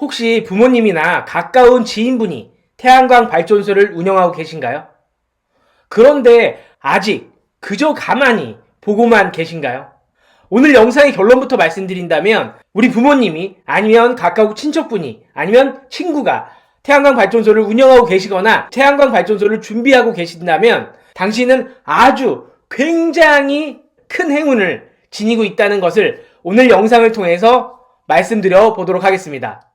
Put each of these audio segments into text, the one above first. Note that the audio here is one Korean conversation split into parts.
혹시 부모님이나 가까운 지인분이 태양광 발전소를 운영하고 계신가요? 그런데 아직 그저 가만히 보고만 계신가요? 오늘 영상의 결론부터 말씀드린다면 우리 부모님이 아니면 가까운 친척분이 아니면 친구가 태양광 발전소를 운영하고 계시거나 태양광 발전소를 준비하고 계신다면 당신은 아주 굉장히 큰 행운을 지니고 있다는 것을 오늘 영상을 통해서 말씀드려 보도록 하겠습니다.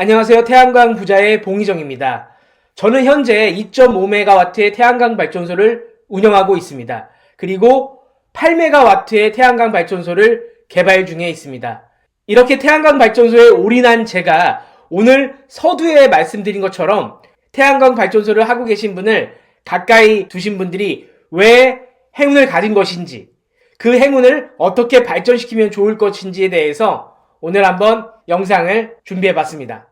안녕하세요. 태양광 부자의 봉희정입니다. 저는 현재 2.5메가와트의 태양광 발전소를 운영하고 있습니다. 그리고 8메가와트의 태양광 발전소를 개발 중에 있습니다. 이렇게 태양광 발전소에 올인한 제가 오늘 서두에 말씀드린 것처럼 태양광 발전소를 하고 계신 분을 가까이 두신 분들이 왜 행운을 가진 것인지 그 행운을 어떻게 발전시키면 좋을 것인지에 대해서 오늘 한번 영상을 준비해 봤습니다.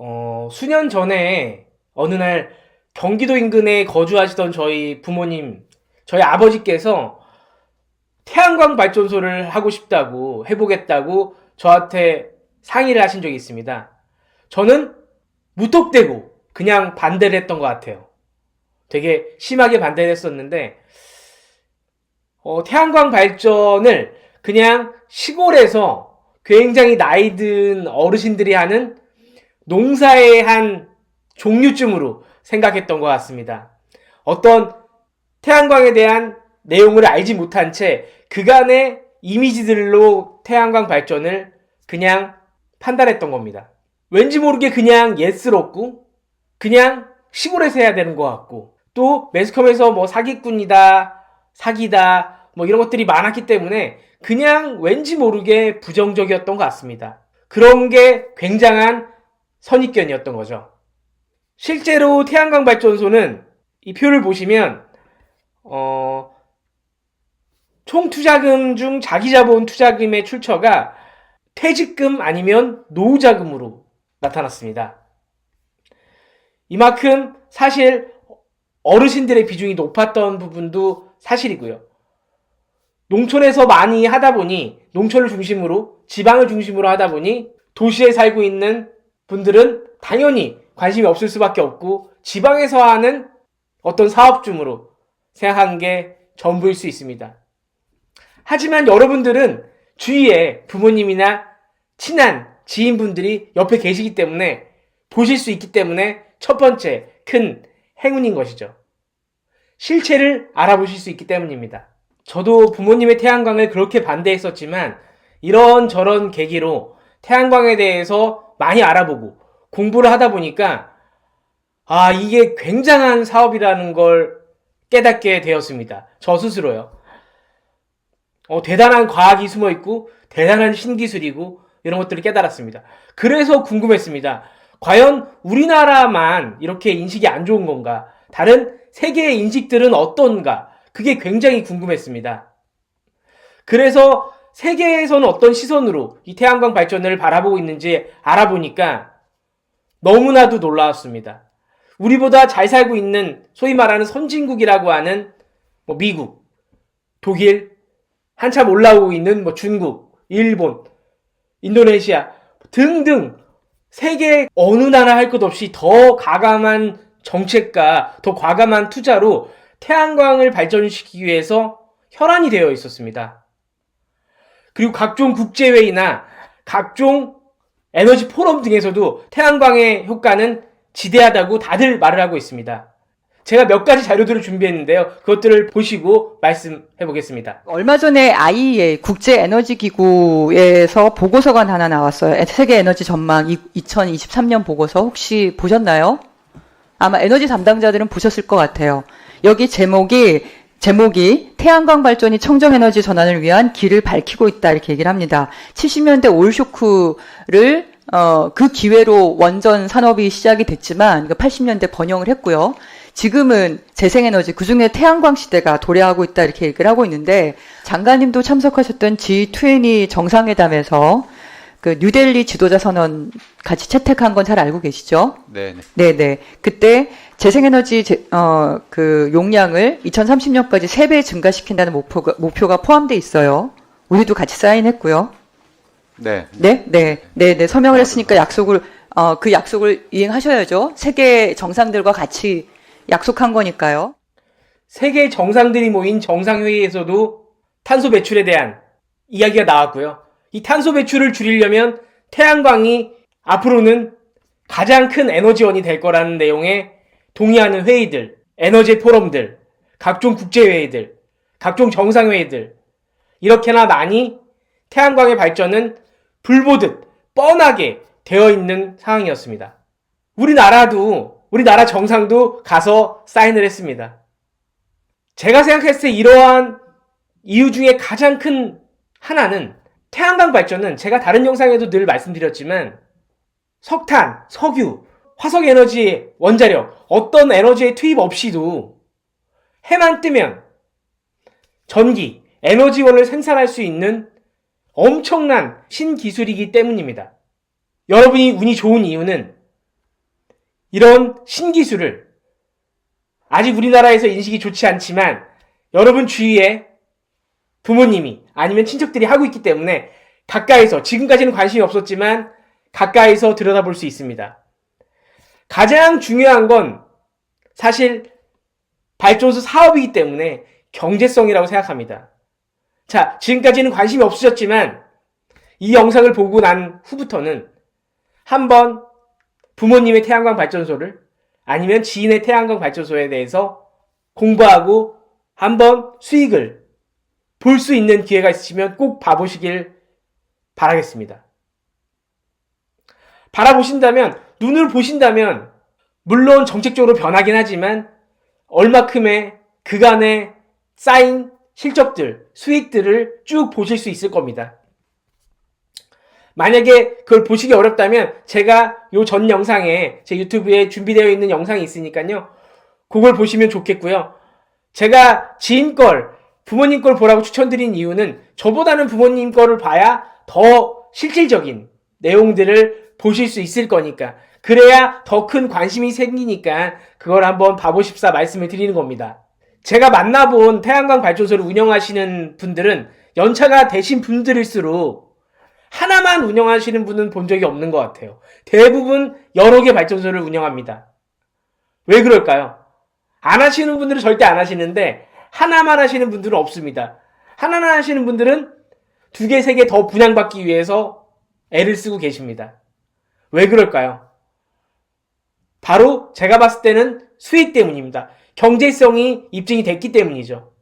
어, 수년 전에 어느 날 경기도 인근에 거주하시던 저희 부모님, 저희 아버지께서 태양광 발전소를 하고 싶다고 해보겠다고 저한테 상의를 하신 적이 있습니다. 저는 무턱대고 그냥 반대를 했던 것 같아요. 되게 심하게 반대를 했었는데, 어, 태양광 발전을 그냥 시골에서 굉장히 나이 든 어르신들이 하는 농사의 한 종류쯤으로 생각했던 것 같습니다. 어떤 태양광에 대한 내용을 알지 못한 채 그간의 이미지들로 태양광 발전을 그냥 판단했던 겁니다. 왠지 모르게 그냥 예스럽고 그냥 시골에서 해야 되는 것 같고 또 매스컴에서 뭐 사기꾼이다 사기다 뭐 이런 것들이 많았기 때문에 그냥 왠지 모르게 부정적이었던 것 같습니다. 그런 게 굉장한 선입견이었던 거죠. 실제로 태양광 발전소는 이 표를 보시면 어, 총 투자금 중 자기 자본 투자금의 출처가 퇴직금 아니면 노후자금으로 나타났습니다. 이만큼 사실 어르신들의 비중이 높았던 부분도 사실이고요. 농촌에서 많이 하다 보니 농촌을 중심으로 지방을 중심으로 하다 보니 도시에 살고 있는 분들은 당연히 관심이 없을 수밖에 없고 지방에서 하는 어떤 사업주으로 생각한 게 전부일 수 있습니다. 하지만 여러분들은 주위에 부모님이나 친한 지인분들이 옆에 계시기 때문에 보실 수 있기 때문에 첫 번째 큰 행운인 것이죠. 실체를 알아보실 수 있기 때문입니다. 저도 부모님의 태양광을 그렇게 반대했었지만 이런 저런 계기로 태양광에 대해서 많이 알아보고 공부를 하다 보니까 아, 이게 굉장한 사업이라는 걸 깨닫게 되었습니다. 저 스스로요. 어, 대단한 과학이 숨어 있고 대단한 신기술이고 이런 것들을 깨달았습니다. 그래서 궁금했습니다. 과연 우리나라만 이렇게 인식이 안 좋은 건가? 다른 세계의 인식들은 어떤가? 그게 굉장히 궁금했습니다. 그래서 세계에서는 어떤 시선으로 이 태양광 발전을 바라보고 있는지 알아보니까 너무나도 놀라웠습니다. 우리보다 잘 살고 있는 소위 말하는 선진국이라고 하는 뭐 미국, 독일, 한참 올라오고 있는 뭐 중국, 일본, 인도네시아 등등 세계 어느 나라 할 것 없이 더 가감한 정책과 더 과감한 투자로 태양광을 발전시키기 위해서 혈안이 되어 있었습니다. 그리고 각종 국제회의나 각종 에너지 포럼 등에서도 태양광의 효과는 지대하다고 다들 말을 하고 있습니다. 제가 몇 가지 자료들을 준비했는데요. 그것들을 보시고 말씀해 보겠습니다. 얼마 전에 IEA 국제 에너지 기구에서 보고서가 하나 나왔어요. 세계 에너지 전망 2023년 보고서 혹시 보셨나요? 아마 에너지 담당자들은 보셨을 것 같아요. 여기 제목이 제목이 태양광 발전이 청정 에너지 전환을 위한 길을 밝히고 있다 이렇게 얘기를 합니다. 70년대 올 쇼크를 어, 그 기회로 원전 산업이 시작이 됐지만 80년대 번영을 했고요. 지금은 재생에너지 그 중에 태양광 시대가 도래하고 있다 이렇게 얘기를 하고 있는데 장관님도 참석하셨던 G20 정상회담에서 그 뉴델리 지도자 선언 같이 채택한 건 잘 알고 계시죠? 네, 네. 네 네. 그때 재생에너지 제, 어, 그 용량을 2030년까지 3배 증가시킨다는 목표가, 목표가 포함돼 있어요. 우리도 같이 사인했고요. 네. 네, 네, 네, 네. 서명을 했으니까 약속을, 어, 그 약속을 이행하셔야죠. 세계 정상들과 같이 약속한 거니까요. 세계 정상들이 모인 정상회의에서도 탄소 배출에 대한 이야기가 나왔고요. 이 탄소 배출을 줄이려면 태양광이 앞으로는 가장 큰 에너지원이 될 거라는 내용에 동의하는 회의들, 에너지 포럼들, 각종 국제회의들, 각종 정상회의들, 이렇게나 많이 태양광의 발전은 불보듯 뻔하게 되어 있는 상황이었습니다. 우리나라도, 우리나라 정상도 가서 사인을 했습니다. 제가 생각했을 때 이러한 이유 중에 가장 큰 하나는 태양광 발전은 제가 다른 영상에도 늘 말씀드렸지만 석탄, 석유, 화석 에너지, 원자력, 어떤 에너지의 투입 없이도 해만 뜨면 전기, 에너지원을 생산할 수 있는 엄청난 신기술이기 때문입니다. 여러분이 운이 좋은 이유는 이런 신기술을 아직 우리나라에서 인식이 좋지 않지만 여러분 주위에 부모님이 아니면 친척들이 하고 있기 때문에 가까이서 지금까지는 관심이 없었지만 가까이서 들여다볼 수 있습니다. 가장 중요한 건 사실 발전소 사업이기 때문에 경제성이라고 생각합니다. 자, 지금까지는 관심이 없으셨지만 이 영상을 보고 난 후부터는 한번 부모님의 태양광 발전소를 아니면 지인의 태양광 발전소에 대해서 공부하고 한번 수익을 볼 수 있는 기회가 있으시면 꼭 봐보시길 바라겠습니다. 바라보신다면, 눈을 보신다면, 물론 정책적으로 변하긴 하지만, 얼마큼의 그간의 쌓인 실적들, 수익들을 쭉 보실 수 있을 겁니다. 만약에 그걸 보시기 어렵다면 제가 요 전 영상에 제 유튜브에 준비되어 있는 영상이 있으니까요. 그걸 보시면 좋겠고요. 제가 지인 걸, 부모님 걸 보라고 추천드린 이유는 저보다는 부모님 거를 봐야 더 실질적인 내용들을 보실 수 있을 거니까. 그래야 더 큰 관심이 생기니까 그걸 한번 봐보십사 말씀을 드리는 겁니다. 제가 만나본 태양광 발전소를 운영하시는 분들은 연차가 되신 분들일수록 하나만 운영하시는 분은 본 적이 없는 것 같아요. 대부분 여러 개 발전소를 운영합니다. 왜 그럴까요? 안 하시는 분들은 절대 안 하시는데 하나만 하시는 분들은 없습니다. 하나만 하시는 분들은 두 개, 세 개 더 분양받기 위해서 애를 쓰고 계십니다. 왜 그럴까요? 바로 제가 봤을 때는 수익 때문입니다. 경제성이 입증이 됐기 때문이죠.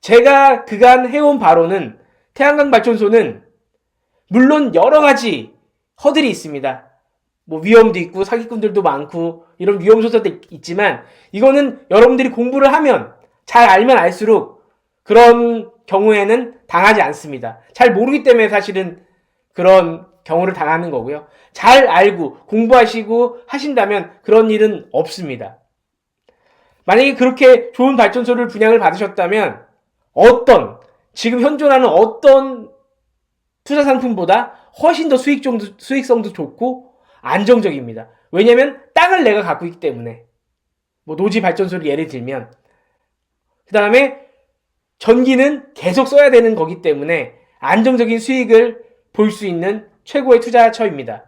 제가 그간 해온 바로는 태양광 발전소는 물론 여러 가지 허들이 있습니다. 뭐 위험도 있고 사기꾼들도 많고 이런 위험 소설도 있지만 이거는 여러분들이 공부를 하면 잘 알면 알수록 그런 경우에는 당하지 않습니다. 잘 모르기 때문에 사실은 그런 경우를 당하는 거고요. 잘 알고 공부하시고 하신다면 그런 일은 없습니다. 만약에 그렇게 좋은 발전소를 분양을 받으셨다면 어떤 지금 현존하는 어떤 투자 상품보다 훨씬 더 수익성도, 수익성도 좋고 안정적입니다. 왜냐면 땅을 내가 갖고 있기 때문에. 뭐 노지 발전소를 예를 들면. 그 다음에 전기는 계속 써야 되는 거기 때문에 안정적인 수익을 볼 수 있는 최고의 투자처입니다.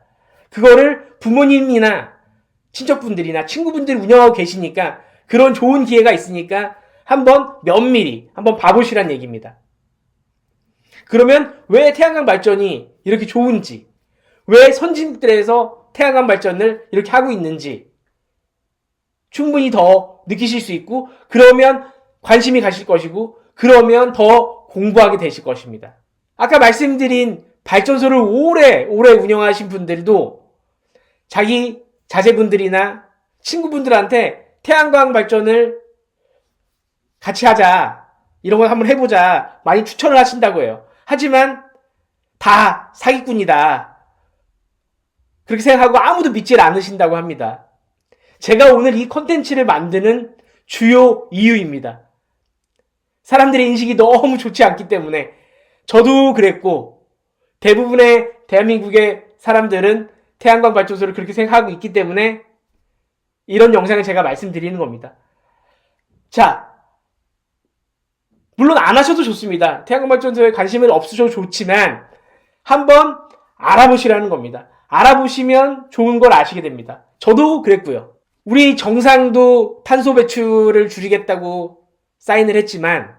그거를 부모님이나 친척분들이나 친구분들이 운영하고 계시니까 그런 좋은 기회가 있으니까 한번 면밀히 한번 봐보시란 얘기입니다. 그러면 왜 태양광 발전이 이렇게 좋은지, 왜 선진국들에서 태양광 발전을 이렇게 하고 있는지 충분히 더 느끼실 수 있고, 그러면 관심이 가실 것이고, 그러면 더 공부하게 되실 것입니다. 아까 말씀드린 발전소를 오래, 오래 운영하신 분들도 자기 자제분들이나 친구분들한테 태양광 발전을 같이 하자. 이런 걸 한번 해보자. 많이 추천을 하신다고 해요. 하지만 다 사기꾼이다. 그렇게 생각하고 아무도 믿질 않으신다고 합니다. 제가 오늘 이 컨텐츠를 만드는 주요 이유입니다. 사람들의 인식이 너무 좋지 않기 때문에 저도 그랬고 대부분의 대한민국의 사람들은 태양광 발전소를 그렇게 생각하고 있기 때문에 이런 영상을 제가 말씀드리는 겁니다. 자, 물론 안 하셔도 좋습니다. 태양광 발전소에 관심을 없으셔도 좋지만 한번 알아보시라는 겁니다. 알아보시면 좋은 걸 아시게 됩니다. 저도 그랬고요. 우리 정상도 탄소 배출을 줄이겠다고 사인을 했지만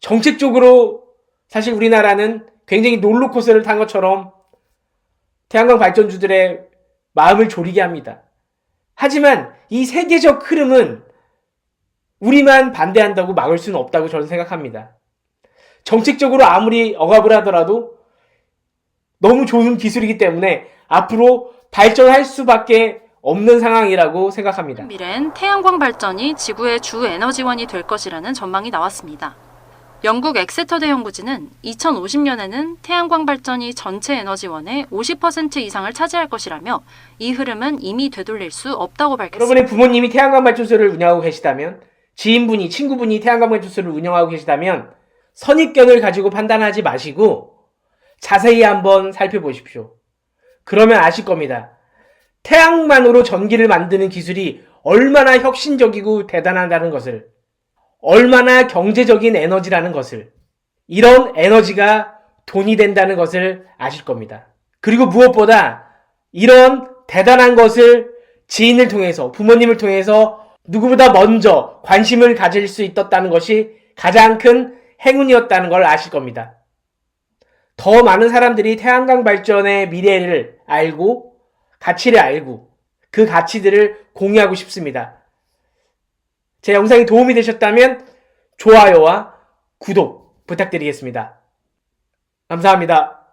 정책적으로 사실 우리나라는 굉장히 롤러코스터를 탄 것처럼 태양광 발전주들의 마음을 졸이게 합니다. 하지만 이 세계적 흐름은 우리만 반대한다고 막을 수는 없다고 저는 생각합니다. 정책적으로 아무리 억압을 하더라도 너무 좋은 기술이기 때문에 앞으로 발전할 수밖에 없는 상황이라고 생각합니다. 미래엔 태양광 발전이 지구의 주 에너지원이 될 것이라는 전망이 나왔습니다. 영국 엑세터대 연구진은 2050년에는 태양광 발전이 전체 에너지원의 50% 이상을 차지할 것이라며 이 흐름은 이미 되돌릴 수 없다고 밝혔습니다. 여러분의 부모님이 태양광 발전소를 운영하고 계시다면, 지인분이, 친구분이 태양광 발전소를 운영하고 계시다면, 선입견을 가지고 판단하지 마시고, 자세히 한번 살펴보십시오. 그러면 아실 겁니다. 태양만으로 전기를 만드는 기술이 얼마나 혁신적이고 대단하다는 것을, 얼마나 경제적인 에너지라는 것을, 이런 에너지가 돈이 된다는 것을 아실 겁니다. 그리고 무엇보다 이런 대단한 것을 지인을 통해서, 부모님을 통해서 누구보다 먼저 관심을 가질 수 있었다는 것이 가장 큰 행운이었다는 걸 아실 겁니다. 더 많은 사람들이 태양광 발전의 미래를 알고, 가치를 알고, 그 가치들을 공유하고 싶습니다. 제 영상이 도움이 되셨다면 좋아요와 구독 부탁드리겠습니다. 감사합니다.